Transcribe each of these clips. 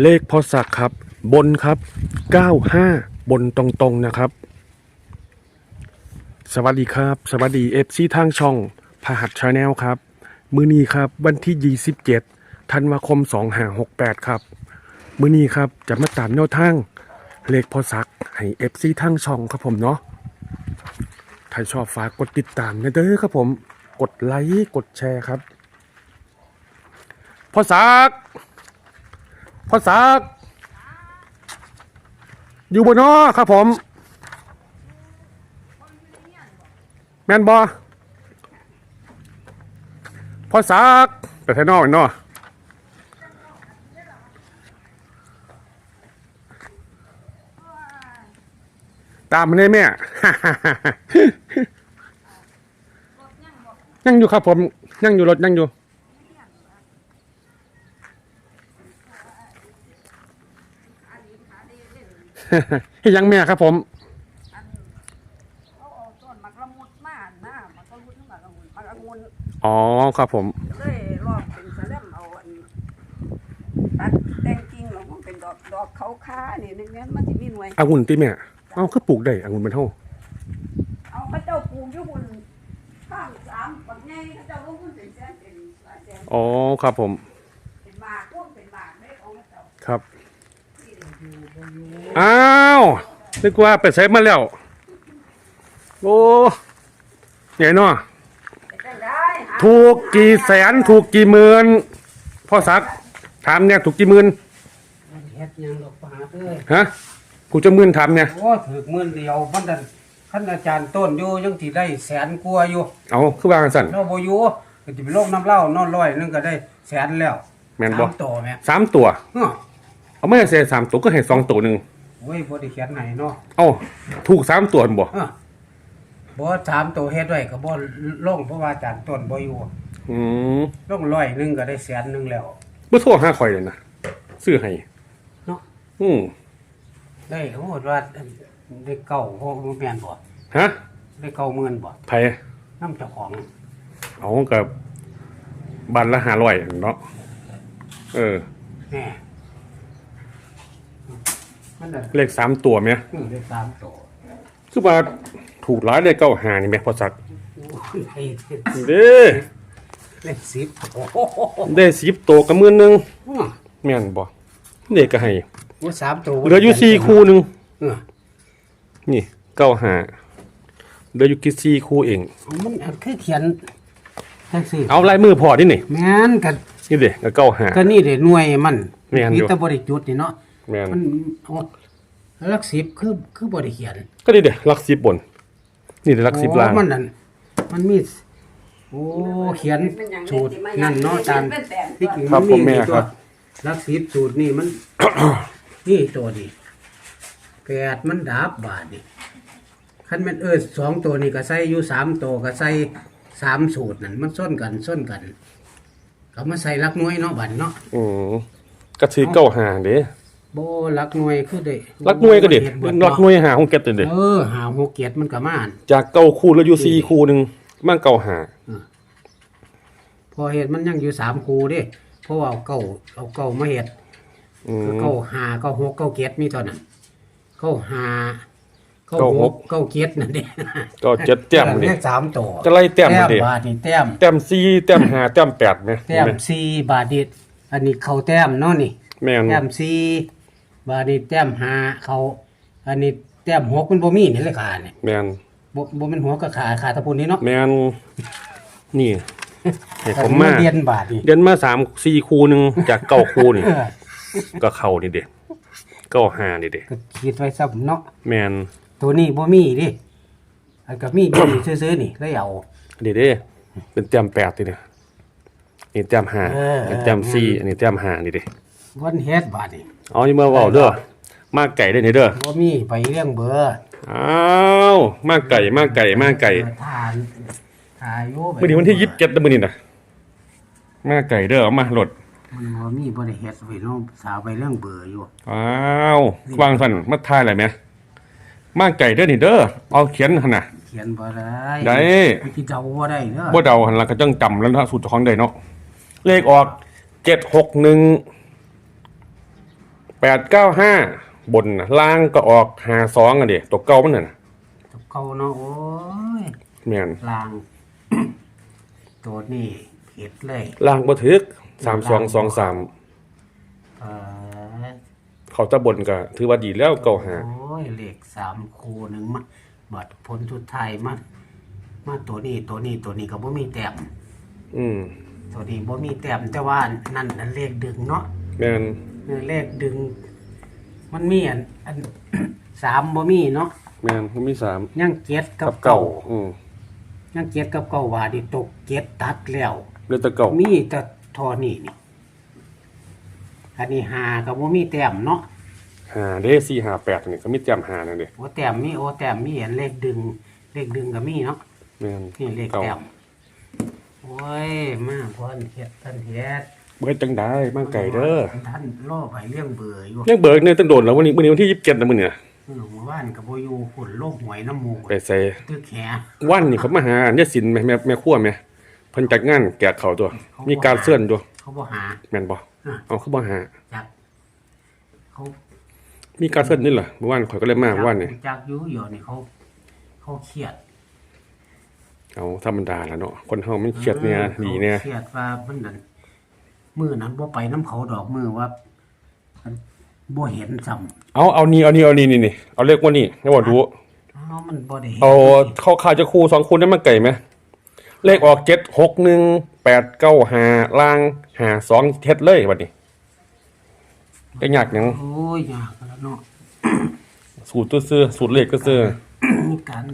เลขพอสักครับ บนครับ 95 บนตรงๆนะครับ สวัสดีครับ สวัสดีเอฟซีทางช่องพหัสชาแนลครับ มือนี้ครับวันที่ 27ธันวาคม 2568 ครับ มือนี้ครับจะมาตามแนวทาง เลขพอสักให้เอฟซีทางช่องครับผมเนาะถ้าชอบฝากกดติดตามนะเด้อครับผมกดไลค์กดแชร์ครับพอสัก พ่อศักดิ์อยู่บนนอครับผม แมนบอพ่อศักดิ์ไปไทยนอกนาะตามมาได้แม่ยังอยู่ครับผม ยังอยู่รถยังอยู่ ให้ยังแม่ครับ ผมเขาเอาต้นมักละมุดมาหน้ามักละมุดมักละมุดมักละมุดอ๋อครับผมเลยรอบเป็นสะเล่มเอาอันตัดแต่งกิ่งแล้วมันเป็นดอกดอกเขาค้านี่นึงนั้นมันสิมีหน่วย องุ่นติแม่เอาคือปลูกได้องุ่นเป็นเท่าเอาพระเจ้าปลูกอยู่บนข้างสามปักไงพระเจ้าลงทุนเป็นแสนเป็นหลายแสนอ๋อครับผมเป็นบาทพวกเป็นบาทได้ของพระเจ้า ครับ อ้าวนึกว่าไปใช้มาแล้ว โอ้ใหญ่เนาะเป็นจังได้หาถูกกี่แสนถูกกี่หมื่นพ่อสักถามเนี่ยถูกกี่หมื่นเฮ็ดหยังดอกปลาเอ้ยฮะกูจะหมื่นถามเนี่ยโอ้ถือหมื่นเดียวมันดันคันอาจารย์ต้นอยู่ยังสิได้แสนกว่าอยู่เอาคือว่ากันสั่นเราบ่อยู่ก็สิไปโลกน้ำเหล้านอนร้อยนึงก็ได้แสนแล้วแม่นบ่สามตัวแม่สามตัว เฮ้อเอาไม่ใช่สามตัวก็ให้สองตัวหนึ่งโอ้ยบ่ได้เขียนให้เนาะเอ้าถูกสามตัวหั่นบ่เฮ้อบ่สามตัวเฮ็ดไว้ก็บ่ลงเพราะว่าอาจารย์ต้นบ่อยู่อืมลงร้อยนึงก็ได้แสนนึงแล้ว บ่โทรหาข่อยเลยนะซื้อให้เนาะ อืมได้โหดว่าได้เก่าพวกแม่นบ่ฮะได้เก่าหมื่นบ่ไผน้ำเจ้าของเอากับบันละห้าร้อยเนาะเออ แน่ มันน่ะเลขสามตัวไหมอืมได้สามตัวคือว่าถูกร้ายเลขเก้าหานี่ไหมพอสักไอ้เด้เล่นสิบโอ้โหได้สิบตัวกับมือหนึงแม่นบ่เด็กก็ให้ว่าสามตัวเหลืออยู่สี่คู่หนึ่งเออนี่เก้าหาเหลืออยู่กี่สี่คู่เอง มันอันคือเขียนจังซี่เอาลายมือพอที่นี่แม่นกัน นี่เด็กก็เก้าหา ก็นี่เด้หน่วยมันแม่นอยู่ มีแต่บ่ได้จุดนี่เนาะ แม่น มันเอาหลักสิบคือคือบ่ได้เขียนก็นี่เด็กลักสิบบน นี่เด็กลักสิบล่าง โอ้มันนั่นมันมีโอ้เขียนสูตรนั่นเนาะตามที่จริงครัมับนผมมีแม่อยู่คตัรัวบหลักสิบสูตรนี่มัน นี่ตัวนี้แปดมันดับบาทนี่คันแม่นเออสองตัวนี่ก็ใส่อยู่สามตัวก็ใส่สามสูตรนั่นมันส้นกันส้นกันก็มาใส่หลักหน่วยเนาะบัดเนาะ อืมก็ถือเก้าหาเด้โบหลักหน่วยคือได้ลักหน่วยก็เด็กฮ็บิลักหน่วยหาของเก็ตเด็กเออหาหกเกียรติมันก็มาอั่นจากเก้าคู่แล้วอยู่สี่คู่หนึ่งมันเก้าหาพอเห็ดมันยังอยู่สามคูเด้เพราะว่าเอาเก้าเอาเก้ามาเห็ดอืม เก้าหาเก้าหกเก้าเกียรติมีเท่านั้นเก้าหาเก้าเก้าหหก กเก้าเกียรตินั่นเด้ก็เจ็ดแต้มเลเด็ขสามตัวจะไล่แต้มมันเด็บาทนี่แต้ม แต้มสี่แต้มห้าแต้มแปดไหมแต้มสี่บาทนี่อันนี้เขาแต้มเนาะนี่ แม่นแต้มสี่ บาทนี่แต้มหาเขา อันนี้แต้มหกมันบ่มีนี่เลยขาเนี่ยแม่นบ่บ่เป็นหัวกับขาขาตะพุนนี่เนาะแม่นนี่ให้ผมมาเรียนบาทนี่เดือนมาสามสี่คู่หนึ่งจากเก้าคู่นี่เออก็เข้านี่เด็กเก้าหานี่เด็กก็คิดไว้ซ้ำเนาะแม่นตัวนี้บ่มีดิอันก็มีอยู่นี่ซื้อๆนี่เลยเอาเด็ดเด้เป็นแต้มแปดทีเนี่ยนี่แต้มห้าเอออันแต้มสี่อันนี้แต้มห้านี่เด็ก วันเฮ็ดบาดนี่เอาอย่ามาเว้าเด้อมาไก่ได้นี่เด้อบ่มีไปเรื่องเบอร์อ้าวมาไก่มาไก่มาไก่ทานทายุมื่อนี้วันที่ยี่สิบเจ็ดแล้วมื่อนี้นะมาไก่เด้อเอามาโหลดมันบ่มีบ่ได้เฮ็ดไว้เนาะสาวไปเรื่องเบอร์อยู่อ้าววางสันมาทายอะไรไหมมาไก่เด้อนี่เด้อเอาเขียนหันน่ะเขียนบ่ได้ได้มันสิเดาบ่ได้เด้อบ่เดาหันละก็จังจำแล้วนะสูตรเจ้าของได้เนาะเลขออกเจ็ดหกหนึ่ง แปดเก้าห้าบนน่ะล่างก็ออกหาสองอะเด็ตัวเก่ามันน่ะตัวเก่าเนาะโอ้ยแม่นลาง ตัวนี้ผิดเลย ล่างบ่ถึกสามสองสองสามเออเขาจะบนก็ถือว่าดีแล้วเก่าหา โอ้ยเลขสามคูหนึ่งมาบัดผลสุดท้ายมามาตัวนี้ตัวนี้ตัวนี้ก็บ่มีแต้มอืมตัวนี้บ่มีแต้มแต่ว่านั่นนั่นเลขดึงเนาะแม่น เออเลขดึง มันมีอันอัน สามบ่มีเนาะแม่นมันมีสามยังเจ็ดกักับบเก่าเก่าอืมยังเจ็ดกับเก่าว่าดิตกเจ็ดตัดแล้ว เรือแตะเก่ามีแต่ทอนี่นี่ อันนี้หากับว่ามีแต้มเนาะหาเด้สี่หาแปดนี่ก็มีแจ่มหานั่นเด้โอ้แต้มมีโอ้แต้มมีเห็นเลขดึง เลขดึงก็มีเนาะ แม่นนี่เลขเก่าแต้มโอ้ย มาพอนเฮ็ดท่านเฮ็ดบ่ เฮ็ดจังได้มาไก่เด้อท่านล่อไปเลี้ยงเบื่ออยู่ยังเบิกเนี่ยตั้งโดนแล้ววันนี้วันนี้วันที่27นะมื้อเนี่ยเออเมื่อวานกับโบอยูฝุ่นโลกหวยน้ำมูกไปใส่ตึกแหวันนี่เขามาหาเนี่ยสินแม่แม่แม่ครัวแม่เพิ่นจัดงานแกะเขาตัว มีการเสื่อนตัวเขาบ่หาแม่นบ่อะเอาคือบ่หาจักเขามีการเสื่อนนี่เหรอเมื่อวานข่อยก็เลยมาเมื่อวานนี่จักอยูอยู่นี่เขาเขาเครียดเอาธรรมดาแล้วเนาะคนเฮามันเครียดเนี่ยดีเนี่ยเครียดว่ามันนั่น มือนั้นบ่ไปน้ำเขาดอกมือว่ามันบ่เห็นซ้ำเอาเอานี่เอานี่เอานี่นี่นี่เอาเลขว่านี่ให้บ่รู้เอ้ามันบ่ได้เห็นเอาเข้าค่าจะคู่สองคูณได้มันไก่ไหมเลขออกเจ็ดหกหนึ่งแปดเก้าหาล่างหาสองเท็ดเลยบัดนี้จะยากหยังโอ้ยยากแล้วเนาะ สูตรตัวซื้อสูตรเลขก็ซื้อมีการ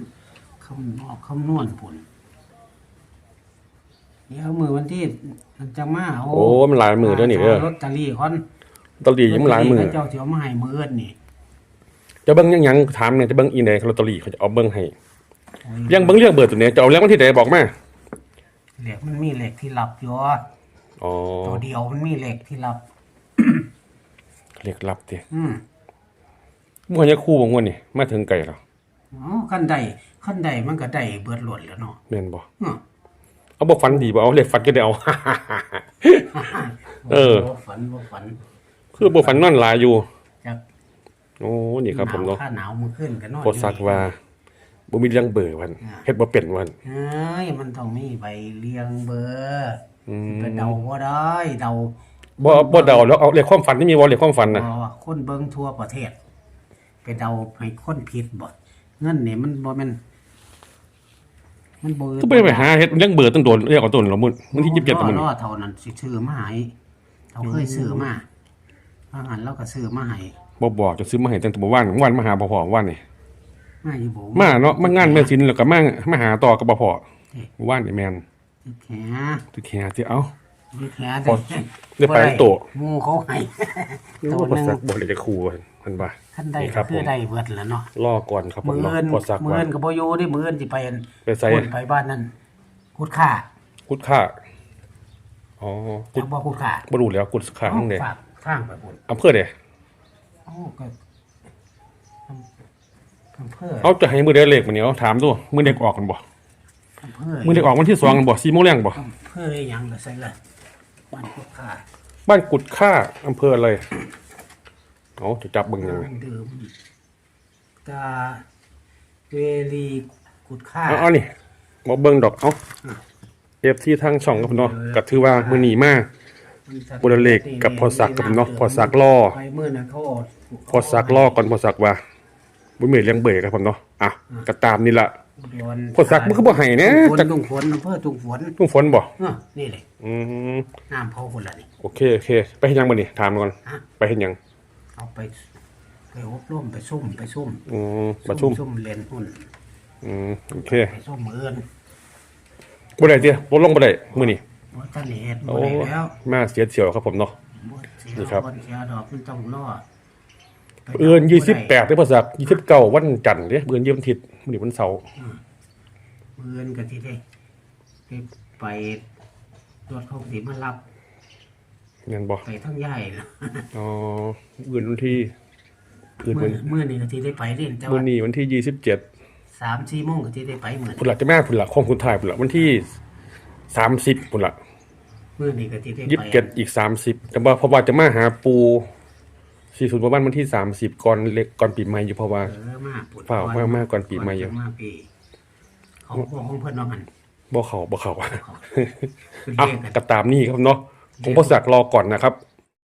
คำนอกคำนวณผล เดี๋ยวมือวันที่มันจะมาเอาโอ้มันหลายมือเด้อนี่เด้อลอตเตอรี่คอนตอรี่ยังหลายมือเจ้าเสียวมาให้มืออนนี่จะเบิ้งยังหยังถามเนี่ยจะเบิ้งอีไหนลอตเตอรี่เขาจะเอาเบิ้งให้โอ้ยังเบิ้งเรื่องเบอร์ตัวเนี้ยจะเอาเรื่องวันที่ไหนบอกมาเหล็กมันมีเหล็กที่รับอยู่อ๋อตัวเดียวมันมีเหล็กที่รับเลขลับดิอืมมั่วยังคู่บางวันนี่มาถึงไก่แล้วอ๋อขั้นใดขั้นใดมันก็ได้เบิดหลดแล้วเนาะแม่นบ่อืม เอาบ่ฟันดีบ่เอาเลขฟันก็ได้เอา เออ บ่ฝันบ่ฝันคือบ่ฟันนอนหลายอยู่จากโอ้นี่ครับ ผมเนาะถ้าหนาวมือขึ้นกันนอนโพสต์สักว่าบ่มีเรื่องเบอร์วันเฮ็ดบ่เป็นวัน เอ้ยมันต้องมีใบเรียงเบอร์อืม ไปเดาบ่ได้เดาบ่บ่เดาแล้วเอาเลขความฝันที่มีบ่เลขความฝันน่ะเพราะว่าคนเบิ่งทั่วประเทศ ไปเดาให้คนผิดบ่เงินนี่มันบ่แม่น มันบ่ก็ไปไปหาเฮ็ดเรื่องเบอร์ตั้งโดนเรียกเอาต้นละมื้อมื้อที่27รอมื้อรนี้อเท่านั้นสิซื้อมาให้เขาเคยซื้อมาอาหารเราก็ซื้อมาให้บ่บอกจะซื้อมาให้ตั้งแต่เมื่อวานเมื่อวานมาหาบ่พอเมื่อวานนี่มาอยู่บ่มาเนาะมางานแม่นศิลป์แล้วก็มามาหาต่อก็บ่พอเมื่อวานนี่แม่นแขตุแค่ที่เอ้ามีแขพอได้ไปโตะงูเขาให้โอ้บ่สักบ่ได้จะคู่ มันว่าขั้นใดนี่ครับคือผมได้เบิดแล้วเนาะรอก่อนครับผมมื้อเนาะอื่นพอสักมื้อว่า อื่นก็บ่อยู่เด้มื้ออื่นสิไปอันไปใส่คนไปบ้านนั้นกุดค่ากุดค่าอ๋อกุจัดกบ่กุดค่าบ่รู้แล้วกุดค่าข้างใดฝากข้างไปพุ่นอำเภอใดโอ้ก็อำอำเภอเอาจะให้มือเด็กเล็กมื้อนี้เอาถามดูมือเด็กออกกันบ่อำเภอมือเด็กออกวันที่2กันบ่4โมงแรงบ่อำเภอหยังล่ะใส่ละบ้านกุดค่าบ้านกุดค่าอำเภออะไร เอาจะจับเบิ่งยังไงดื่มตาเวลีกุดค่าเอาเอานี่บ่เบิ่งดอกเอา FC ทางช่องครับเนาะก็ถือว่ามื้อนี้มาบุรเลขกับพอสักกับเนาะพอสักล่อไปมื้อนั้นเขาอดพอสักล่อก่อนพอสักว่าบ่มีเลี้ยงเบยครับผมเนาะอะก็ตามนี่ล่ะโดนพอสักมันคือบ่ให้นะฝนจักตุงฝนอำเภอตุงฝนทุ่งฝนบ่เออนี่เลยอืมน้ำเผาคนละนี่โอเคโอเค ไปเฮ็ดหยังบ่นี่ถามก่อนฮะไปเฮ็ดหยัง เอาไป ไปอบรมไปซุ่มไปซุ่มอืมประชุม ซุ่มเรียนหุ้นอืมโอเคไปซุ่มมืออื่นบ่ได้ติบ่ลงบ่ได้มื้อนี้ว่าท่านเห็ดบ่โอ้ได้แล้วมาเสียเที่ยวครับผมเนาะ บ่เสียนี่ครับ คนเสียดอกมันต้องรอไปเอื้อนบ่ได้28เด้อพอสัก29วันจันทร์เด้เอื้อนยี่วันอาทิตย์มื้อนี้วันเสาร์มืออื่นก็ที่ได้ไปไปรถเขาสิมารับ เงินบอกไปทั้งใหญ่นะอ๋ออื่นวันที่อื่นวัเมื่อนเมื่อนี้วันที่ได้ไปเล่นแต่วัว่านนี้วันที่ยี่สิบเจ็ดสามสี่โมงก็ที่ได้ไปเหมือนผุนหลักจะแม่ผุนหลักของคุณทายผุนหลักวันที่สามสิบผุนหลักเมื่อนี้ก็ที่ได้ไปยี่สิบเจ็ดอีกสามสิบแต่ว่าเพราะว่าจะมาหาปูสี่ศูนย์ประมาณวันที่สามสิบก่อนเล็กก่อนปีใหม่อยู่เพราะว่า เออมากปวดเปล่ามากมากก่อนปีใหม่อยู่ มากปีของของเพื่อนน้องมันบ่เขาบ่เขาอะเรีกกัก็ตามนี่ครับเนาะ ผมประสักรอก่อนนะครับ